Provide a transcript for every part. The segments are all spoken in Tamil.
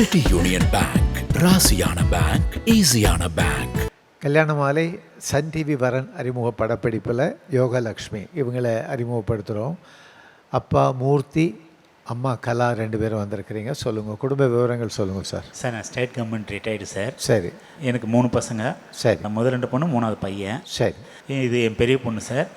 சிட்டி யூனியன் பேங்க் ராசியான பேங்க் ஈஸியான bank Kalyana Malai Sun TV வரன் அறிமுக படப்பிடிப்பில் யோகலக்ஷ்மி. இவங்களை அறிமுகப்படுத்துகிறோம் அப்பா மூர்த்தி அம்மா கலா ரெண்டு பேரும் வந்திருக்கிறீங்க. சொல்லுங்கள் குடும்ப விவரங்கள் சொல்லுங்கள் சார். சார் நான் ஸ்டேட் கவர்மெண்ட் ரிட்டையர்டு சார். சரி. எனக்கு மூணு பசங்க. சரி. நான் முதல் ரெண்டு பொண்ணு மூணாவது பையன். சரி. இது என் பெரிய பொண்ணு சார்.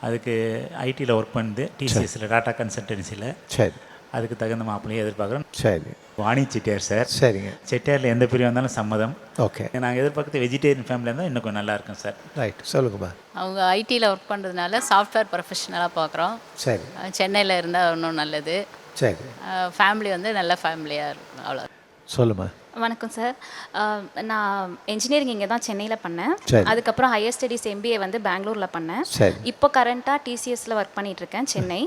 அதுக்கு ஐடியில் ஒர்க் பண்ணுது டிசிஎஸில் டாடா கன்சல்டன்சியில் சரி. அதுக்கு தகுந்த மாப்பிள்ளையை எதிர்பார்க்குறோம். சரி. வாணி செட்டியார் சார். சரிங்க. செட்டியாரில் எந்த பிரிவு வந்தாலும் சம்மதம். ஓகே. நாங்கள் எதிர்பார்க்குறது வெஜிடேரியன் ஃபேமிலியாக இருந்தால் இன்னும் கொஞ்சம் நல்லா இருக்கும் சார். ரைட் சொல்லுங்கம்மா அவங்க ஐடியில் ஒர்க் பண்ணுறதுனால சாஃப்ட்வேர் ப்ரொஃபஷனலாக பார்க்குறோம் சரி. சென்னையில் இருந்தால் இன்னும் நல்லது. சரி. ஃபேமிலி வந்து நல்ல ஃபேமிலியாக இருக்கும். அவ்வளோ சொல்லுமா. வணக்கம் சார். நான் இன்ஜினியரிங் இங்கே தான் சென்னையில் பண்ணேன். அதுக்கப்புறம் ஹையர் ஸ்டடீஸ் எம்பிஏ வந்து பெங்களூரில் பண்ணேன். இப்போ கரண்ட்டாக டிசிஎஸில் ஒர்க் பண்ணிட்டு இருக்கேன் சென்னை.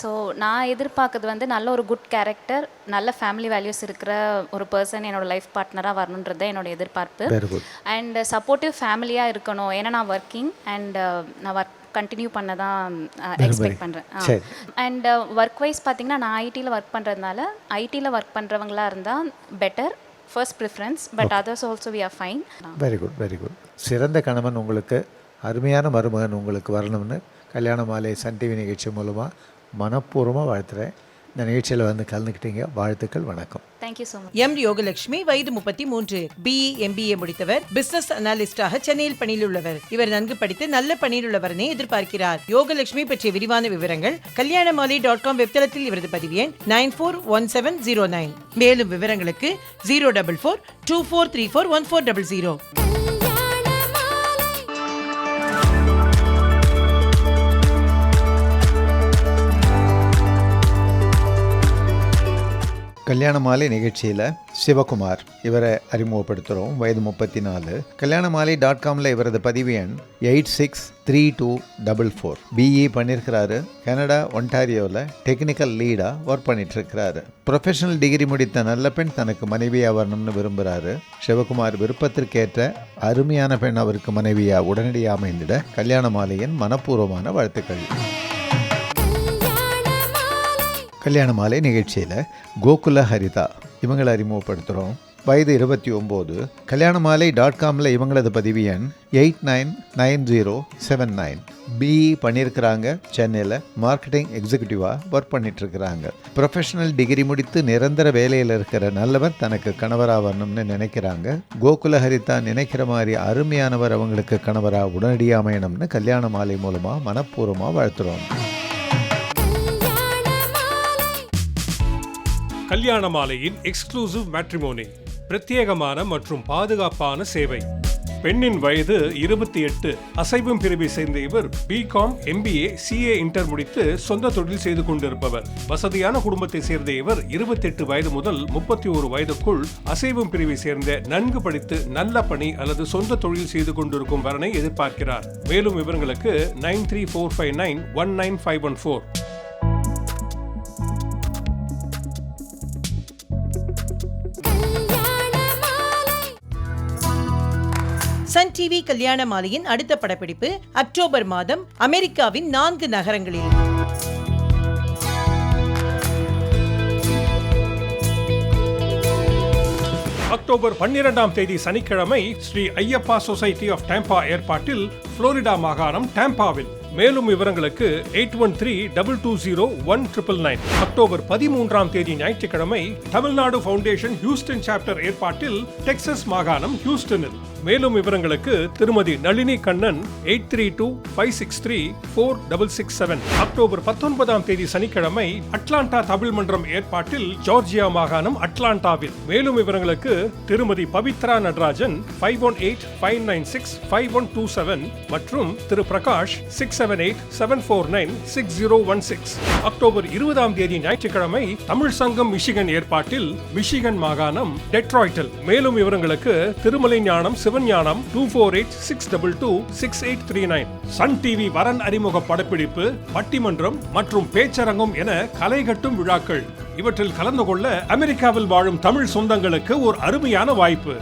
ஸோ நான் எதிர்பார்க்கறது வந்து நல்ல ஒரு குட் கேரக்டர் நல்ல ஃபேமிலி வேல்யூஸ் இருக்கிற ஒரு பர்சன் என்னோட லைஃப் பார்ட்னராக வரணுன்றது தான் என்னோட எதிர்பார்ப்பு. அண்ட் சப்போர்ட்டிவ் ஃபேமிலியாக இருக்கணும். ஏன்னா நான் ஒர்க்கிங் அண்ட் நான் ஒர்க் கண்டினியூ பண்ண தான் எக்ஸ்பெக்ட் பண்ணுறேன். அண்ட் ஒர்க் வைஸ் பார்த்தீங்கன்னா நான் ஐடியில் ஒர்க் பண்ணுறதுனால ஐடியில் ஒர்க் பண்ணுறவங்களா இருந்தால் better first preference but others also we are fine very good very good சிறந்த கணவன் உங்களுக்கு அருமையான மருமகன் உங்களுக்கு வரணும்னு கல்யாண மாலை சன் டிவி நிகழ்ச்சி மூலமாக மனப்பூர்வமாக வாழ்த்துறேன். இந்த நிகழ்ச்சியில் வந்து கலந்துக்கிட்டீங்க. வாழ்த்துக்கள் வணக்கம். Thank you so much M Yogalakshmi வயது முப்பத்தி மூன்று. பிஇ எம்பிஏ முடித்தவர். பிசினஸ் அனாலிஸ்டாக சென்னையில் பணியில் உள்ளவர் இவர் நன்கு படித்து நல்ல பணியில் உள்ளவரனை எதிர்பார்க்கிறார். யோகலட்சுமி பற்றிய விரிவான விவரங்கள் கல்யாணமாலி டாட் காம் வெப்தளத்தில் இவரது பதிவு எண் nine four one seven zero nine. மேலும் விவரங்களுக்கு zero double four two four three four one four double zero. Kalyana Malai நிகழ்ச்சியில் சிவகுமார். இவரை அறிமுகப்படுத்துகிறோம் வயது முப்பத்தி நாலு கல்யாண மாலை டாட் காமில் இவரது பதிவு எண் eight six three two double four BE பண்ணியிருக்கிறாரு கனடா ஒன்டாரியோவில் டெக்னிக்கல் லீடாக ஒர்க் பண்ணிட்டுருக்கிறாரு. ப்ரொஃபஷனல் டிகிரி முடித்த நல்ல பெண் தனக்கு மனைவியாக வரணும்னு விரும்புகிறாரு சிவகுமார் விருப்பத்திற்கேற்ற அருமையான பெண் அவருக்கு மனைவியாக உடனடியாக அமைந்திட கல்யாண மாலையின் மனப்பூர்வமான வாழ்த்துக்கள். கல்யாண மாலை நிகழ்ச்சியில் கோகுல ஹரிதா இவங்களை அறிமுகப்படுத்துகிறோம் வயது இருபத்தி ஒம்பது. கல்யாண மாலை டாட் காமில் இவங்களது பதிவு எண் eight nine nine zero seven nine. BE பண்ணியிருக்கிறாங்க சென்னையில் மார்க்கெட்டிங் எக்ஸிக்யூட்டிவாக ஒர்க் பண்ணிட்டுருக்கிறாங்க. ப்ரொஃபஷனல் டிகிரி முடித்து நிரந்தர வேலையில் இருக்கிற நல்லவர் தனக்கு கணவராக வரணும்னு நினைக்கிறாங்க. கோகுல ஹரிதா நினைக்கிற மாதிரி அருமையானவர் அவங்களுக்கு கணவராக உடனடியாக அமையணும்னு கல்யாண மாலை மூலமாக மனப்பூர்வமாக வாழ்த்துறோம். கல்யாண மாலையின் எக்ஸ்க்ளூசிவ் மேட்ரிமோனி பிரத்யேகமான மற்றும் பாதுகாப்பான சேவை. பெண்ணின் வயது இருபத்தி எட்டு அசைவும் பிரிவை சேர்ந்த இவர் பிகாம் எம்பிஏ சிஏ இன்டர் முடித்து சொந்த தொழில் செய்து கொண்டிருப்பவர். வசதியான குடும்பத்தை சேர்ந்த இவர் இருபத்தெட்டு வயது முதல் முப்பத்தி ஒரு வயதுக்குள் அசைவும் பிரிவை சேர்ந்த நன்கு படித்து நல்ல பணி அல்லது சொந்த தொழில் செய்து கொண்டிருக்கும் வரனை எதிர்பார்க்கிறார். மேலும் விவரங்களுக்கு nine three four five nine one nine five one four. Sun TV Kalyana மாலையின் அடுத்த படப்பிடிப்பு அக்டோபர் மாதம் அமெரிக்காவின் நான்கு நகரங்களில். அக்டோபர் பன்னிரெண்டாம் தேதி சனிக்கிழமை Shri Ayyappa society of Tampa ஏற்பாட்டில் புளோரிடா மாகாணம் டேம்பாவில் மேலும் விவரங்களுக்கு eight one three double two zero one triple nine. October பதிமூன்றாம் தேதி ஞாயிற்றுக்கிழமை தமிழ்நாடு ஃபவுண்டேஷன் ஹியூஸ்டன் சாப்டர் ஏற்பாட்டில் டெக்சஸ் மாகாணம் ஹியூஸ்டனில். மேலும் விவரங்களுக்கு திருமதி Nalini Kannan eight three two five six three four double six seven. October பத்தொன்பதாம் தேதி சனிக்கிழமை அட்லாண்டா தமிழ் மன்றம் ஏற்பாட்டில் ஜார்ஜியா மாகாணம் அட்லாண்டாவில். மேலும் விவரங்களுக்கு திருமதி Pavithra Natarajan five one eight five nine six five one two seven மற்றும் திரு Prakash six seven eight seven four nine six zero one six. October இருபதாம் தேதி ஞாயிற்றுக்கிழமை தமிழ் சங்கம் மிஷிகன் ஏற்பாட்டில் மிஷிகன் மாகாணம் டெட்ராய்டில் மேலும் விவரங்களுக்கு Thirumalai Gnanam Sivagnanam two four eight six double two six eight three nine Sun TV வரன் அறிமுக படப்பிடிப்பு பட்டிமன்றம் மற்றும் பேச்சரங்கம் என கலை கட்டும் விழாக்கள். இவற்றில் கலந்து கொள்ள அமெரிக்காவில் வாழும் தமிழ் சொந்தங்களுக்கு ஒரு அருமையான வாய்ப்பு.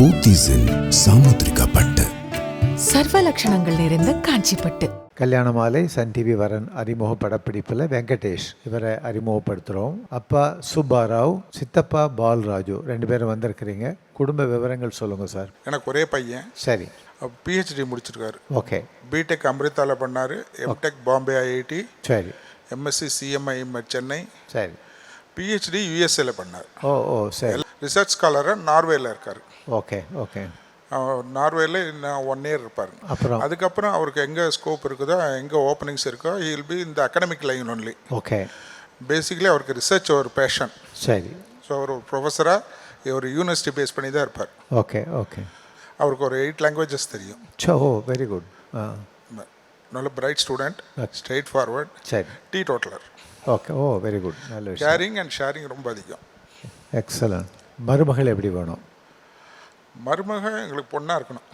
பூத்திஸில் சாமுத்திரிகா பட்டு. சர்வ லட்சணங்கள் நிறைந்த காஞ்சிப்பட்டு. கல்யாண மாலை சன் டிவி வரன் அறிமுக படப்பிடிப்பில் வெங்கடேஷ் இவரை அறிமுகப்படுத்துகிறோம். அப்பா சுப்பாராவ் சித்தப்பா பால்ராஜு ரெண்டு பேரும் வந்திருக்கிறீங்க. குடும்ப விவரங்கள் சொல்லுங்கள் சார். எனக்கு ஒரே பையன். சரி. பிஹெச்டி முடிச்சிருக்காரு. ஓகே. பிடெக் அமிர்தாவில் பண்ணார். எம்டெக் பாம்பே ஐஐடி சரி. எம்எஸ்சி சிஎம்ஐ சென்னை சரி. பிஹெச்டி யூஎஸ்ஏல பண்ணார். ஓ ஓ சரி. ரிசர்ச் ஸ்காலராக நார்வேல இருக்கார். Okay okay. நார்வேல இன்னும் ஒன் இயர் இருப்பார். அப்புறம்? அதுக்கப்புறம் அவருக்கு எங்கே ஸ்கோப் இருக்குதோ எங்கே ஓப்பனிங்ஸ் இருக்கோ இல் பி இந்த academic line only okay basically அவருக்கு ரிசர்ச் ஒரு பேஷன் சரி. ஸோ அவர் ஒரு ப்ரொஃபஸராக ஒரு யூனிவர்சிட்டி பேஸ் பண்ணி தான் இருப்பார். ஓகே ஓகே அவருக்கு ஒரு எயிட் லாங்குவேஜஸ் தெரியும். ஓ வெரி குட் நல்ல பிரைட் ஸ்டூடெண்ட் ஸ்ட்ரெயிட் ஃபார்வர்ட் சரி. Teetotaller okay oh very good நல்ல கேரிங் அண்ட் ஷேரிங் ரொம்ப அதிகம். எக்ஸலண்ட் மருமகள் எப்படி வேணும்? மருமக எங்களுக்கு பொண்ணாக இருக்கணும்.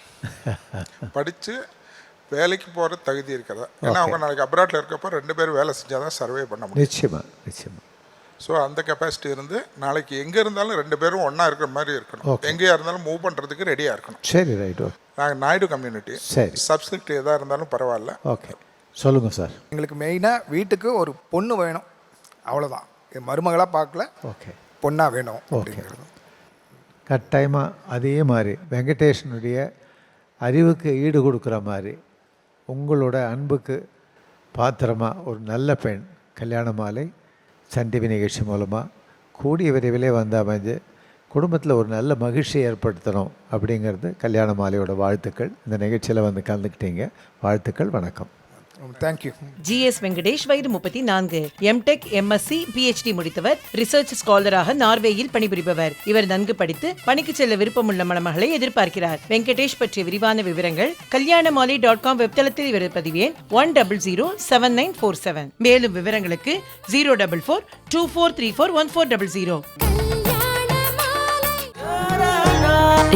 படித்து வேலைக்கு போகிற தகுதி இருக்கிறதா. ஏன்னா அவங்க நாளைக்கு அப்ராட்டில் இருக்கப்போ ரெண்டு பேரும் வேலை செஞ்சால் தான் சர்வே பண்ண முடியும். நிச்சயமா நிச்சயமா. ஸோ அந்த கெப்பாசிட்டி இருந்து நாளைக்கு எங்கே இருந்தாலும் ரெண்டு பேரும் ஒன்றா இருக்கிற மாதிரி இருக்கணும். எங்கேயா இருந்தாலும் மூவ் பண்ணுறதுக்கு ரெடியாக இருக்கணும். சரி ரைட் ஓகே நாங்கள் நாயுடு கம்யூனிட்டி சரி. சப்ஸ்கிரிப்ட் எதாக இருந்தாலும் பரவாயில்ல. ஓகே சொல்லுங்கள் சார் எங்களுக்கு மெயினாக வீட்டுக்கு ஒரு பொண்ணு வேணும். அவ்வளோதான் என் மருமகளாக பார்க்கல. ஓகே பொண்ணாக வேணும் அப்படிங்கிறது. கட்டாயமாக அதே மாதிரி வெங்கடேஷனுடைய அறிவுக்கு ஈடு கொடுக்குற மாதிரி உங்களோட அன்புக்கு பாத்திரமாக ஒரு நல்ல பெண் கல்யாண மாலை சன் டிவி நிகழ்ச்சி மூலமாக கூடிய விரைவிலே வந்து அமைஞ்சு குடும்பத்தில் ஒரு நல்ல மகிழ்ச்சியை ஏற்படுத்தணும் அப்படிங்கிறது கல்யாண மாலையோட வாழ்த்துக்கள். இந்த நிகழ்ச்சியில் வந்து கலந்துக்கிட்டீங்க. வாழ்த்துக்கள் வணக்கம். தேங்க்யூ ஜிஎஸ் வெங்கடேஷ் வயது முப்பத்தி நான்கு. M Tech M Sc PhD முடித்தவர். Research ஸ்காலராக நார்வேயில் பணிபுரிபவர். இவர் நன்கு படித்து பணிக்கு செல்ல விருப்பமுள்ள மணமகளை எதிர்பார்க்கிறார். வெங்கடேஷ் பற்றிய விரிவான விவரங்கள் கல்யாணமாலி டாட் காம் வெப்தளத்தில் இவரது பதிவேன் one double zero seven nine four seven. மேலும் விவரங்களுக்கு zero double four two four three four one four double zero.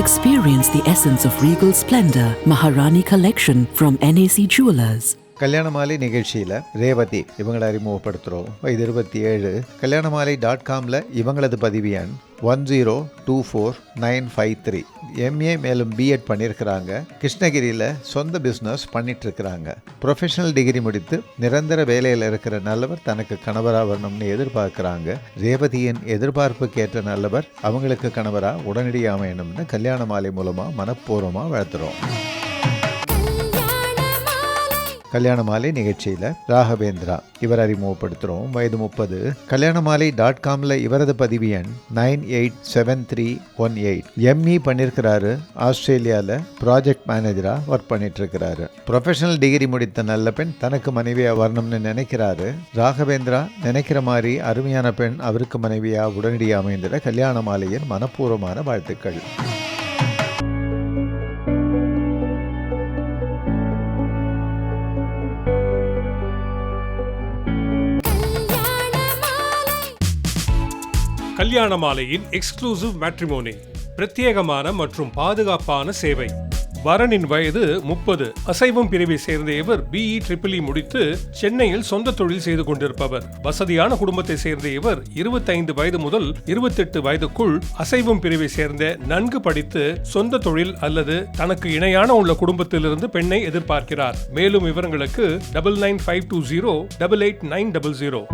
Experience the essence of regal splendor. Maharani Collection from NAC Jewelers. கல்யாண மாலை நிகழ்ச்சியில் ரேவதி இவங்களை அறிமுகப்படுத்துகிறோம் வயது இருபத்தி ஏழு கல்யாணமாலை டாட் காமில் இவங்களது பதிவு எண் one zero two four nine five three MA மேலும் பிஎட் பண்ணியிருக்கிறாங்க கிருஷ்ணகிரியில் சொந்த பிஸ்னஸ் பண்ணிட்டுருக்கிறாங்க. ப்ரொஃபஷனல் டிகிரி முடித்து நிரந்தர வேலையில் இருக்கிற நல்லவர் தனக்கு கணவராக வரணும்னு எதிர்பார்க்குறாங்க. ரேவதியின் எதிர்பார்ப்புக்கு ஏற்ற நல்லவர் அவங்களுக்கு கணவராக உடனடியாக அமையணும்னு கல்யாண மாலை மூலமாக மனப்பூர்வமாக வளர்த்துறோம் கல்யாண மாலை நிகழ்ச்சியில் ராகவேந்திரா. இவர் அறிமுகப்படுத்துகிறோம் வயது முப்பது. கல்யாண மாலை டாட் காமில் இவரது பதிவு எண் nine eight seven three one eight. ME பண்ணியிருக்கிறாரு ஆஸ்திரேலியாவில் ப்ராஜெக்ட் மேனேஜராக ஒர்க் பண்ணிட்டுருக்கிறாரு. ப்ரொஃபஷனல் டிகிரி முடித்த நல்ல பெண் தனக்கு மனைவியாக வரணும்னு நினைக்கிறாரு. ராகவேந்திரா நினைக்கிற மாதிரி அருமையான பெண் அவருக்கு மனைவியாக உடனடியாக அமைந்திட கல்யாண மாலையின் மனப்பூர்வமான வாழ்த்துக்கள். கல்யாண மாலையின் எக்ஸ்க்ளூசிவ் மேட்ரிமோனி பிரத்யேகமான மற்றும் பாதுகாப்பான சேவை. வரனின் வயது முப்பது. அசைவம் பிரிவை சேர்ந்த இவர் பிஇ ட்ரிபிள் முடித்து சென்னையில் சொந்த தொழில் செய்து கொண்டிருப்பவர். வசதியான குடும்பத்தை சேர்ந்த இவர் இருபத்தைந்து வயது முதல் இருபத்தெட்டு வயதுக்குள் அசைவம் பிரிவை சேர்ந்த நன்கு படித்து சொந்த தொழில் அல்லது தனக்கு இணையான உள்ள குடும்பத்திலிருந்து பெண்ணை எதிர்பார்க்கிறார். மேலும் விவரங்களுக்கு double nine five two zero double eight nine double zero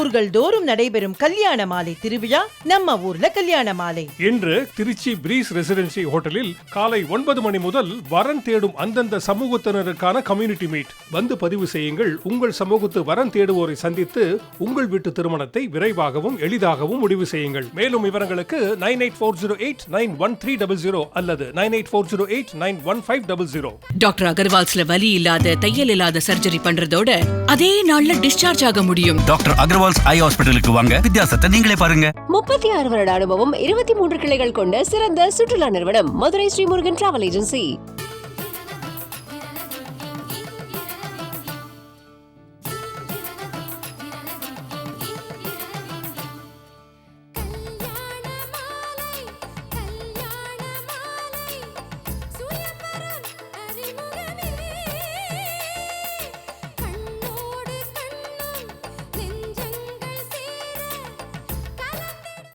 ஊர்கள் தோறும் நடைபெறும் கல்யாண மாலை திருவிழா நம்ம ஊர்ல கல்யாண மாலை. இன்று திருச்சி பிரீஸ் ரெசிடென்சி ஹோட்டலில் காலை ஒன்பது மணி முதல் வரன் தேடும் அந்தந்த சமூகத்தினருக்கான கம்யூனிட்டி மீட். வந்து பதிவு செய்யுங்கள். உங்கள் சமூகத்து வரன் தேடுவோரை சந்தித்து உங்கள் வீட்டு திருமணத்தை விரைவாகவும் எளிதாகவும் முடிவு செய்யுங்கள். மேலும் விவரங்களுக்கு nine eight four zero eight nine one three double zero அல்லது nine eight four zero eight nine one five double zero. Doctor அகர்வால்ஸ்ல வலி இல்லாத தையல் இல்லாத சர்ஜரி பண்றதோட அதே நாள்ல டிஸ்சார்ஜ் ஆக முடியும். டாக்டர் அகர்வால்ஸ் ஐ ஹாஸ்பிட்டலுக்கு வாங்க. வித்தியாசத்தை நீங்களே பாருங்க. முப்பத்தி ஆறு வருட அனுபவம் இருபத்தி மூன்று கிளைகள் கொண்ட சிறந்த சுற்றுலா நிறுவனம் மதுரை ஸ்ரீமுருகன் டிராவல் ஏஜென்சி.